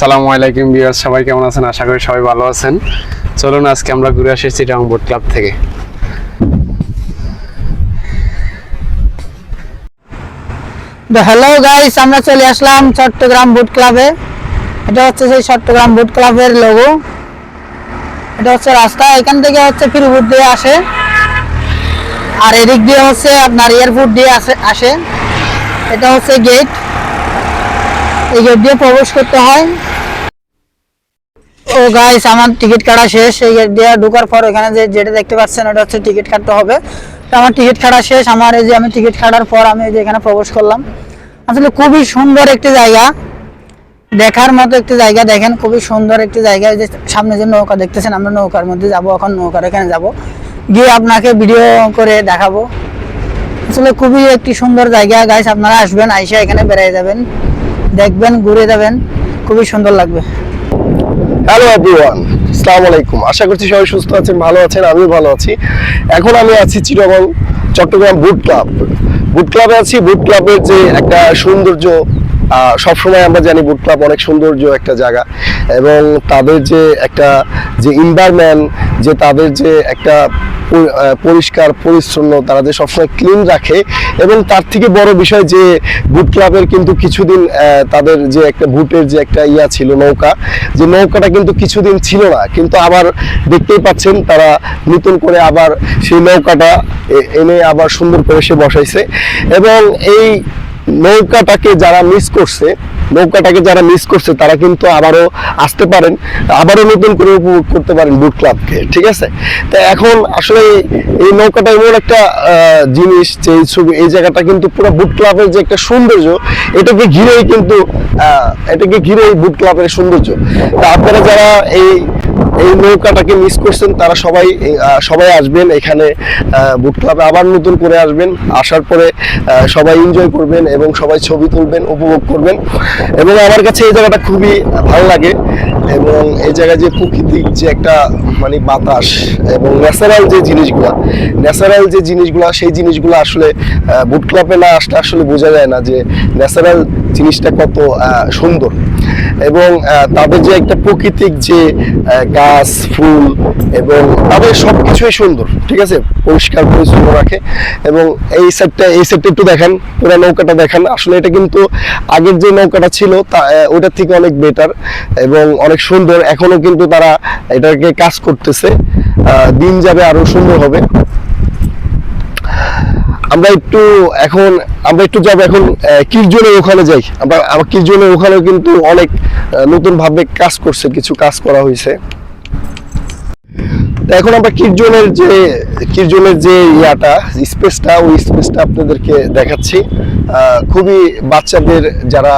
আসসালামু আলাইকুম বিয়ার সবাই কেমন আছেন? আশা করি সবাই ভালো আছেন। চলুন আজকে আমরা ঘুরে আসি চিটাং বোট ক্লাব থেকে। হ্যালো গাইস আমরা চলে আসলাম চট্টগ্রাম বুট ক্লাবে এটা হচ্ছে সেই চট্টগ্রাম বুট ক্লাবের লোগো এটা হচ্ছে রাস্তা, এখান থেকে হচ্ছে ফিরবুট দিয়ে আসে। আর এদিক দিয়ে হচ্ছে আপনার এয়ারপোর্ট দিয়ে আসে আসে। এটা হচ্ছে গেট এই গেট দিয়ে প্রবেশ করতে হয়। ও গাইস আমার টিকিট কাটা শেষ। এই গেট ঢোকার পর এখানে যে যেটা দেখতে পাচ্ছেন, এটা হচ্ছে টিকিট কাটতে হবে। তো আমার টিকিট কাটা শেষ। আমার এই যে আমি টিকিট কাটার পর আমি যে এখানে প্রবেশ করলাম। আসলে খুবই সুন্দর একটি জায়গা। দেখার মতো একটি জায়গা। দেখেন, খুবই সুন্দর একটি জায়গা। যে সামনে যে নৌকা দেখতেছেন, আমরা নৌকার মধ্যে যাব, এখন নৌকার এখানে যাব। গিয়ে আপনাকে ভিডিও করে দেখাবো। আসলে খুবই একটি সুন্দর জায়গা। গাইস আপনারা আসবেন, আইসা এখানে বেড়াই যাবেন। দেখবেন, ঘুরে যাবেন। খুবই সুন্দর লাগবে। হ্যালো এভরিওয়ান আসসালামু আলাইকুম আশা করছি সবাই সুস্থ আছেন, ভালো আছেন, আমিও ভালো আছি। এখন আমি আছি Chittagong, Chattogram boat club. Boat ক্লাবে আছি। বুট ক্লাবের যে একটা সৌন্দর্য সবসময় আমরা জানি বুট ক্লাব অনেক সৌন্দর্য একটা জায়গা। এবং তাদের যে একটা, যে ইনভারমেন্ট যে তাদের যে একটা পরিষ্কার, পরিচ্ছন্ন, তারা যে সবসময় ক্লিন রাখে। এবং তার থেকে বড় বিষয় যে বুট ক্লাবের কিন্তু কিছুদিন তাদের যে একটা বুটের যে একটা ইয়া ছিল নৌকা, যে নৌকাটা কিন্তু কিছুদিন ছিল না। কিন্তু আবার দেখতেই পাচ্ছেন, তারা নতুন করে আবার সেই নৌকাটা এনে আবার সুন্দর করে সে বসাইছে। এবং এই নৌকাটাকে যারা মিস করছে নৌকাটাকে যারা মিস করছে, তারা কিন্তু আবারও আসতে পারেন, আবারও নতুন করে উপভোগ করতে পারেন বুট ক্লাবকে ঠিক আছে? তা এখন আসলে এই নৌকাটা এমন একটা জিনিস যে এই ছবি, এই জায়গাটা কিন্তু পুরো বুট ক্লাবের যে একটা সৌন্দর্য, এটাকে ঘিরেই কিন্তু এটাকে ঘিরেই বুট ক্লাবের সৌন্দর্য। তা আপনারা যারা এই এই নৌকাটাকে মিস করছেন, তারা সবাই সবাই আসবেন এখানে বুট ক্লাবে আবার নতুন করে আসবেন, আসার পরে সবাই এনজয় করবেন এবং সবাই ছবি তুলবেন, উপভোগ করবেন। এবং আমার কাছে এই জায়গাটা খুবই ভালো লাগে এবং এই জায়গায় যে প্রাকৃতিক যে একটা মানে বাতাস এবং ন্যাচারাল যে জিনিসগুলা ন্যাচারাল যে জিনিসগুলা, সেই জিনিসগুলো আসলে বুট ক্লাবে না আসলে আসলে বোঝা যায় না যে ন্যাচারাল জিনিসটা কত সুন্দর। এবং তাদের যে একটা প্রাকৃতিক যে গাছ, ফুল এবং তাদের সব কিছুই সুন্দর, ঠিক আছে? পরিষ্কার, পরিচ্ছন্ন রাখে। এবং এই সেটটা এই সেটটা একটু দেখেন, পুরো নৌকাটা দেখেন। আসলে এটা কিন্তু আগের যে নৌকাটা ছিল, তা ওটার থেকে অনেক বেটার এবং অনেক সুন্দর। এখনও কিন্তু তারা এটাকে কাজ করতেছে। দিন যাবে আরও সুন্দর হবে। আমরা একটু এখন, আমরা একটু যাব এখন কিরজনের ওখানে যাই। আমরা, আমার কিরজনের ওখানে কিন্তু অনেক নতুন ভাবে কাজ করছে, কিছু কাজ করা হয়েছে। এখন আমরা কিরজনের যে কিরজনের যে ইয়াটা, স্পেসটা, ওই স্পেসটা আপনাদেরকে দেখাচ্ছি। খুবই বাচ্চাদের যারা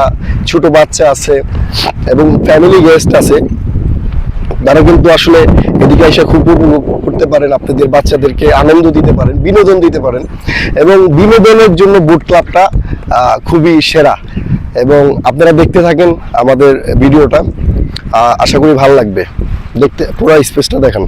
ছোট বাচ্চা আছে এবং ফ্যামিলি গেস্ট আছে, তারা কিন্তু আসলে এদিকে এসে খুব উপভোগ করতে পারেন আপনাদের বাচ্চাদেরকে, আনন্দ দিতে পারেন, বিনোদন দিতে পারেন। এবং বিনোদনের জন্য বুট ক্লাবটা খুবই সেরা। এবং আপনারা দেখতে থাকেন আমাদের ভিডিওটা। আশা করি ভালো লাগবে। দেখতে, পুরো স্পেসটা দেখান।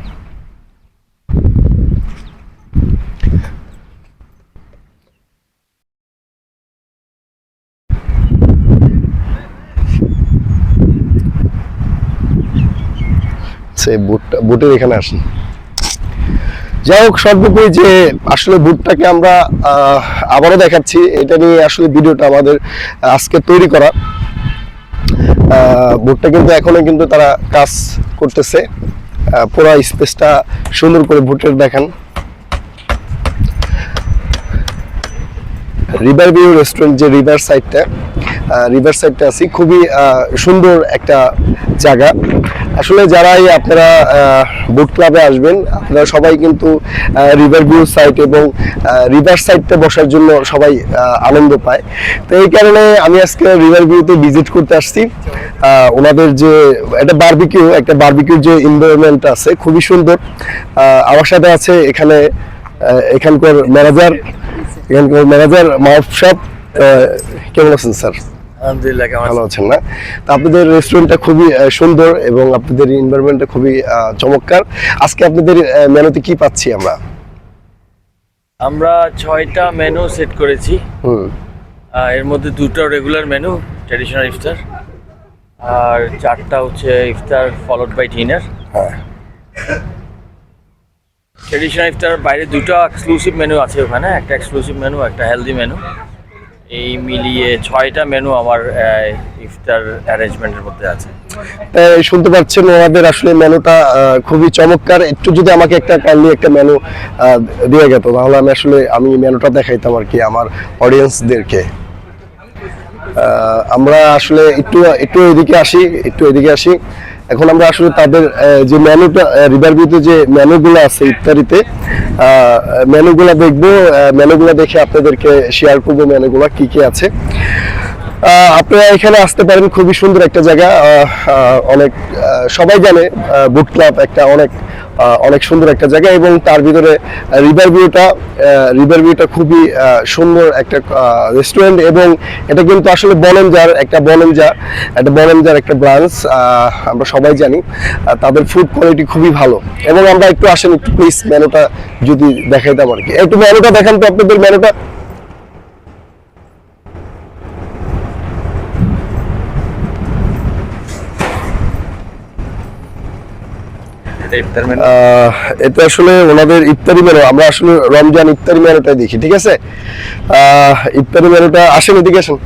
বুটটা, বুটের এখানে আসেন যাই হোক, সর্বোপরি যে আসলে বুটটাকে আমরা আবারও দেখাচ্ছি, এটা নিয়ে আসলে ভিডিওটা আমাদের আজকে তৈরি করা। বুটটা কিন্তু এখনও কিন্তু তারা কাজ করতেছে। পুরো স্পেসটা সুন্দর করে বুটের দেখান। রিভার ভিউ রেস্টুরেন্ট যে রিভার সাইডটা রিভার সাইডটা আছি, খুবই সুন্দর একটা জায়গা। আসলে যারাই আপনারা বুট ক্লাবে আসবেন, আপনারা সবাই কিন্তু রিভার ভিউ সাইড এবং রিভার সাইডটা বসার জন্য সবাই আনন্দ পায়। তো এই কারণে আমি আজকে রিভার ভিউতে ভিজিট করতে আসছি। ওনাদের যে, একটা বারবিকিউ একটা বারবিকিউর যে এনভায়রনমেন্ট আছে, খুবই সুন্দর। আমার সাথে আছে এখানে এখানকার ম্যানেজার এখানকার ম্যানেজার মাহফ সাহেব। কেমন আছেন স্যার আলহামদুলিল্লাহ কেমন ভালো আছেন? না? তো আপনাদের রেস্টুরেন্টটা খুবই সুন্দর এবং আপনাদের এনভায়রনমেন্টটা খুবই চমৎকার। আজকে আপনাদের মেনুতে কি পাচ্ছি আমরা? আমরা ছয়টা মেনু সেট করেছি। হুম। এর মধ্যে দুটো রেগুলার মেনু ট্র্যাডিশনাল ইফতার আর চারটা হচ্ছে ইফতার ফলোড বাই ডিনার হ্যাঁ। ট্রেডিশনাল ইফতার বাইরে দুটো এক্সক্লুসিভ মেনু আছে ওখানে একটা এক্সক্লুসিভ মেনু একটা হেলদি মেনু এই মিলিয়ে ছয়টা মেনু আমার ইফতার অ্যারেঞ্জমেন্টের মধ্যে আছে। শুনতে পাচ্ছেন, ওনাদের আসলে মেনুটা খুবই চমৎকার। একটু যদি আমাকে একটা কাইন্ডলি একটা মেনু দিয়ে গেত, তাহলে আমি আসলে, আমি মেনুটা দেখাইতাম আর কি আমার অডিয়েন্সদেরকে আমরা আসলে একটু একটু এদিকে আসি, একটু এদিকে আসি। এখন আমরা আসলে তাদের যে রিভার রিভারভিউতে যে ম্যানুগুলো আছে ইত্যাদিতে ম্যানুগুলো দেখব ম্যানুগুলো দেখে আপনাদেরকে শেয়ার করব ম্যানুগুলো কি কি আছে। আপনারা এখানে আসতে পারেন, খুবই সুন্দর একটা জায়গা। অনেক সবাই জানে বুট ক্লাব একটা অনেক অনেক সুন্দর একটা জায়গা এবং তার ভিতরে রিভার ভিউটা রিভার ভিউটা খুবই সুন্দর একটা রেস্টুরেন্ট এবং এটা কিন্তু আসলে বনঞ্জার, একটা বনঞ্জা, একটা বনঞ্জার একটা ব্রাঞ্চ আমরা সবাই জানি তাদের ফুড কোয়ালিটি খুবই ভালো। এবং আমরা একটু আসেন, একটু প্লিজ মেনুটা যদি দেখাইতাম আর কি। একটু মেনুটা দেখান তো আপনাদের মেনুটা এটা আসলে ওনাদের ইফতারি মেনু। আমরা আসলে রমজান ইফতারি দেখি, ঠিক আছে? ইফতারি মেনুটা, আসেন এদিকে আসেন।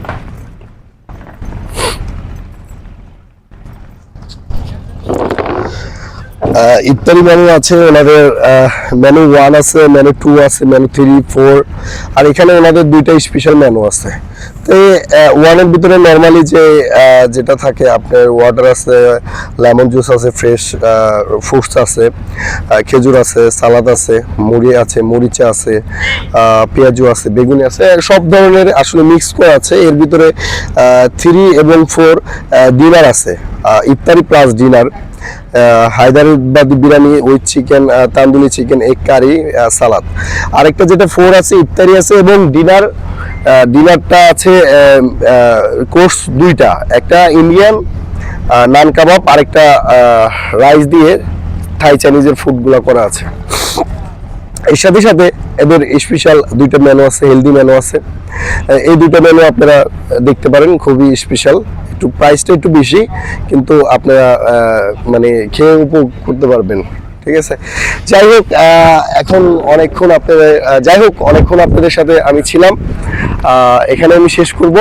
ইফতারি মেনু আছে ওনাদের মেনু ওয়ান আছে, মেনু টু আছে, মেনু থ্রি, ফোর, আর এখানে ওনাদের দুইটা স্পেশাল মেনু আছে। তো ওয়ানের ভিতরে নর্মালি যে যেটা থাকে, আপনার ওয়াটার আছে লেমন জুস আছে ফ্রেশ ফ্রুটস আছে খেজুর আছে সালাদ আছে, মুড়ি আছে, মরিচা আছে পেঁয়াজু আছে, বেগুনি আছে সব ধরনের আসলে মিক্স করা আছে। এর ভিতরে থ্রি এবং ফোর ডিনার আছে। ইফতারি plus dinner Hyderabadi biryani with chicken tandoori chicken egg curry salad আরেকটা যেটা ফোর আছে, ইফতারি আছে এবং ডিনার ডিনারটা আছে কোর্স দুইটা। একটা ইন্ডিয়ান নান কাবাব, আরেকটা রাইস দিয়ে থাই চাইনিজের ফুডগুলো করা আছে। এর সাথে সাথে এদের স্পেশাল দুইটা মেনু আছে হেলদি মেনু আছে। এই দুটো মেনু আপনারা দেখতে পারেন, খুবই স্পেশাল একটু প্রাইসটা একটু বেশি, কিন্তু আপনারা মানে খেয়ে উপভোগ করতে পারবেন। ঠিক আছে? যাই হোক এখন অনেকক্ষণ আপনাদের যাই হোক, অনেকক্ষণ আপনাদের সাথে আমি ছিলাম। এখানে আমি শেষ করব।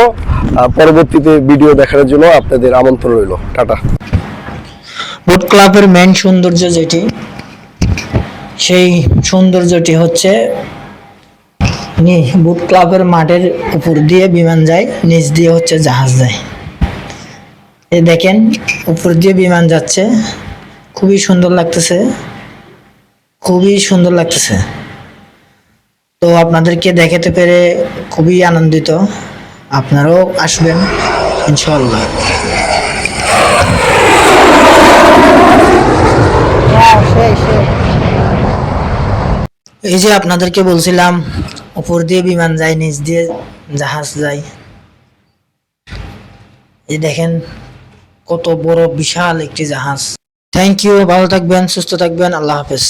পরবর্তীতে ভিডিও দেখার জন্য আপনাদের আমন্ত্রণ রইল। টাটা। বুট ক্লাবের মেন সৌন্দর্য যেটি, সেই সৌন্দর্যটি হচ্ছে বুট ক্লাবের মাঠের উপর দিয়ে বিমান যায়, নিচ দিয়ে হচ্ছে জাহাজ যায়। এই দেখেন, উপর দিয়ে বিমান যাচ্ছে। খুবই সুন্দর লাগতেছে। খুবই সুন্দর লাগতেছে। তো আপনাদেরকে দেখাতে পেরে খুবই আনন্দিত। আপনারাও আসবেন ইনশাল্লাহ এই যে আপনাদেরকে বলছিলাম, উপর দিয়ে বিমান যায়, নিচ দিয়ে জাহাজ যায়। এই দেখেন, কত বড় বিশাল একটি জাহাজ। থ্যাংক ইউ ভালো থাকবেন, সুস্থ থাকবেন, আল্লাহ হাফেজ।